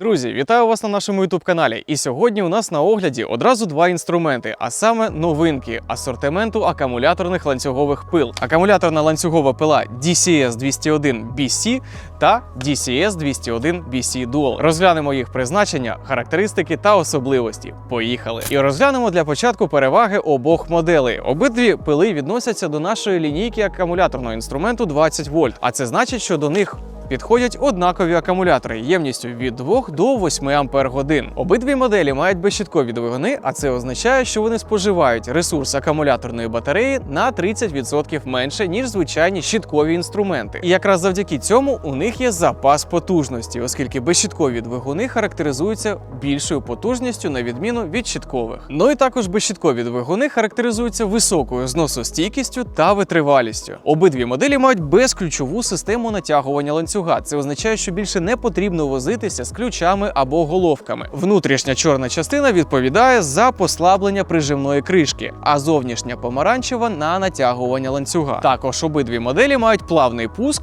Друзі, вітаю вас на нашому youtube каналі. І сьогодні у нас на огляді одразу два інструменти, а саме новинки асортименту акумуляторних ланцюгових пил. Акумуляторна ланцюгова пила DCS 201 BC та DCS 201 BC Dual. Розглянемо їх призначення, характеристики та особливості. Поїхали! І розглянемо для початку переваги обох моделей. Обидві пили відносяться до нашої лінійки акумуляторного інструменту 20 вольт, а це значить, що до них Підходять однакові акумулятори ємністю від 2 до 8 ампер годин. Обидві моделі мають безщиткові двигуни, а це означає, що вони споживають ресурс акумуляторної батареї на 30% менше ніж звичайні щиткові інструменти. І якраз завдяки цьому у них є запас потужності, оскільки безщиткові двигуни характеризуються більшою потужністю на відміну від щиткових. Ну і також безщиткові двигуни характеризуються високою зносостійкістю та витривалістю. Обидві моделі мають безключову систему натягування ланцюга. Це означає, що більше не потрібно возитися з ключами або головками. Внутрішня чорна частина відповідає за послаблення прижимної кришки, а зовнішня помаранчева на натягування ланцюга. Також обидві моделі мають плавний пуск.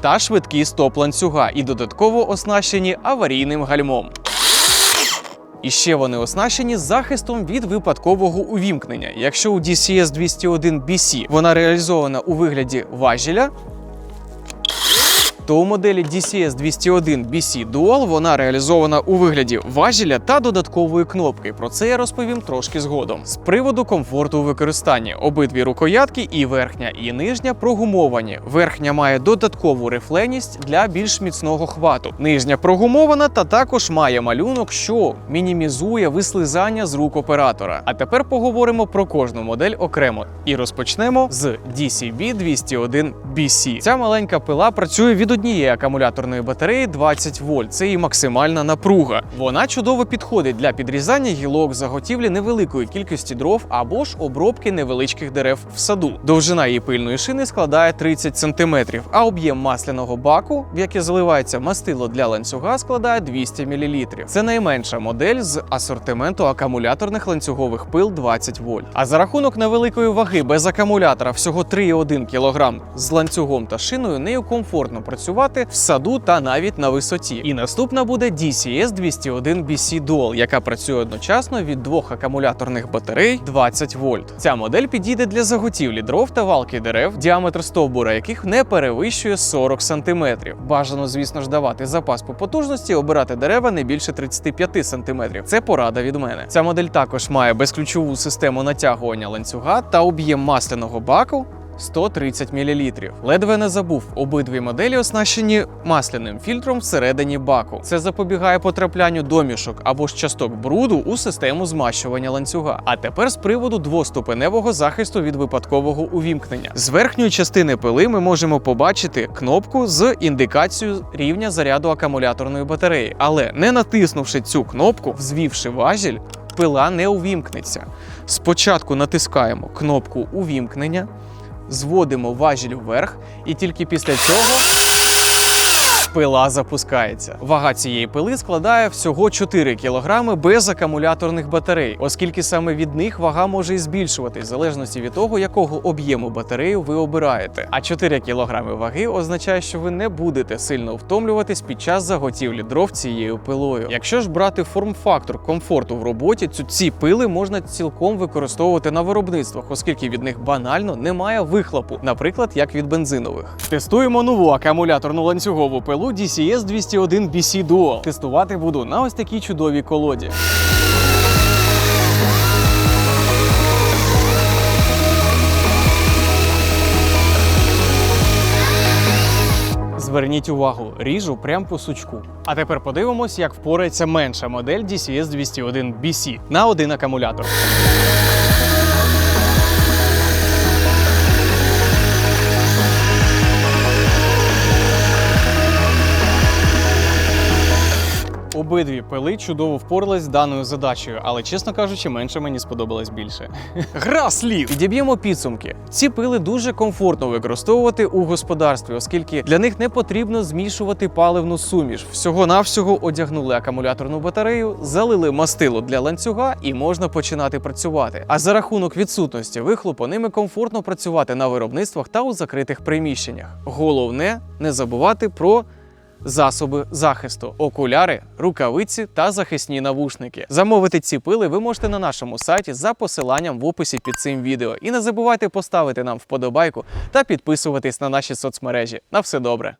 Та швидкий стоп ланцюга і додатково оснащені аварійним гальмом. І ще вони оснащені захистом від випадкового увімкнення. Якщо у DCS 201 BC вона реалізована у вигляді важеля, то у моделі DCS 201 BC Dual вона реалізована у вигляді важеля та додаткової кнопки. Про це я розповім трошки згодом. З приводу комфорту у використанні обидві рукоятки, і верхня, і нижня прогумовані. Верхня має додаткову рифленість для більш міцного хвату. Нижня прогумована та також має малюнок, що мінімізує вислизання з рук оператора. А тепер поговоримо про кожну модель окремо і розпочнемо з DCB 201 BC. Ця маленька пила працює від однієї акумуляторної батареї 20 вольт. Це її максимальна напруга. Вона чудово підходить для підрізання гілок, заготівлі невеликої кількості дров або ж обробки невеличких дерев в саду. Довжина її пильної шини складає 30 см, а об'єм масляного баку, в яке заливається мастило для ланцюга, складає 200 мл. Це найменша модель з асортименту акумуляторних ланцюгових пил 20 вольт. А за рахунок невеликої ваги без акумулятора всього 3,1 кг з ланцюгом та шиною нею комфортно працювати в саду та навіть на висоті. І наступна буде DCS 201 BC Dual, яка працює одночасно від двох акумуляторних батарей 20 вольт. Ця модель підійде для заготівлі дров та валки дерев, діаметр стовбура яких не перевищує 40 см. Бажано, звісно ж, давати запас по потужності, обирати дерева не більше 35 см. Це порада від мене. Ця модель також має безключову систему натягування ланцюга та об'єм масляного баку 130 мл. Ледве не забув, обидві моделі оснащені масляним фільтром всередині баку. Це запобігає потраплянню домішок або ж часток бруду у систему змащування ланцюга. А тепер з приводу двоступеневого захисту від випадкового увімкнення. З верхньої частини пили ми можемо побачити кнопку з індикацією рівня заряду акумуляторної батареї, але не натиснувши цю кнопку, взвівши важіль. Пила не увімкнеться. Спочатку натискаємо кнопку увімкнення, зводимо важіль вверх, і тільки після цього пила запускається. Вага цієї пили складає всього 4 кг без акумуляторних батарей, оскільки саме від них вага може і збільшуватись в залежності від того, якого об'єму батарею ви обираєте. А 4 кг ваги означає, що ви не будете сильно втомлюватись під час заготівлі дров цією пилою. Якщо ж брати форм-фактор комфорту в роботі, то ці пили можна цілком використовувати на виробництвах, оскільки від них банально немає вихлопу, наприклад, як від бензинових. Тестуємо нову акумуляторну ланцюгову пилу DCS 201 BC Duo. Тестувати буду на ось такій чудовій колоді. Зверніть увагу, ріжу прямо по сучку. А тепер подивимось, як впорається менша модель DCS 201 BC на один акумулятор. Обидві пили чудово впорались з даною задачею, але чесно кажучи, менше мені сподобалось більше. Гра слів! Підіб'ємо підсумки. Ці пили дуже комфортно використовувати у господарстві, оскільки для них не потрібно змішувати паливну суміш. Всього-навсього одягнули акумуляторну батарею, залили мастило для ланцюга і можна починати працювати. А за рахунок відсутності вихлопу ними комфортно працювати на виробництвах та у закритих приміщеннях. Головне не забувати про засоби захисту, окуляри, рукавиці та захисні навушники. Замовити ці пили ви можете на нашому сайті за посиланням в описі під цим відео. І не забувайте поставити нам вподобайку та підписуватись на наші соцмережі. На все добре.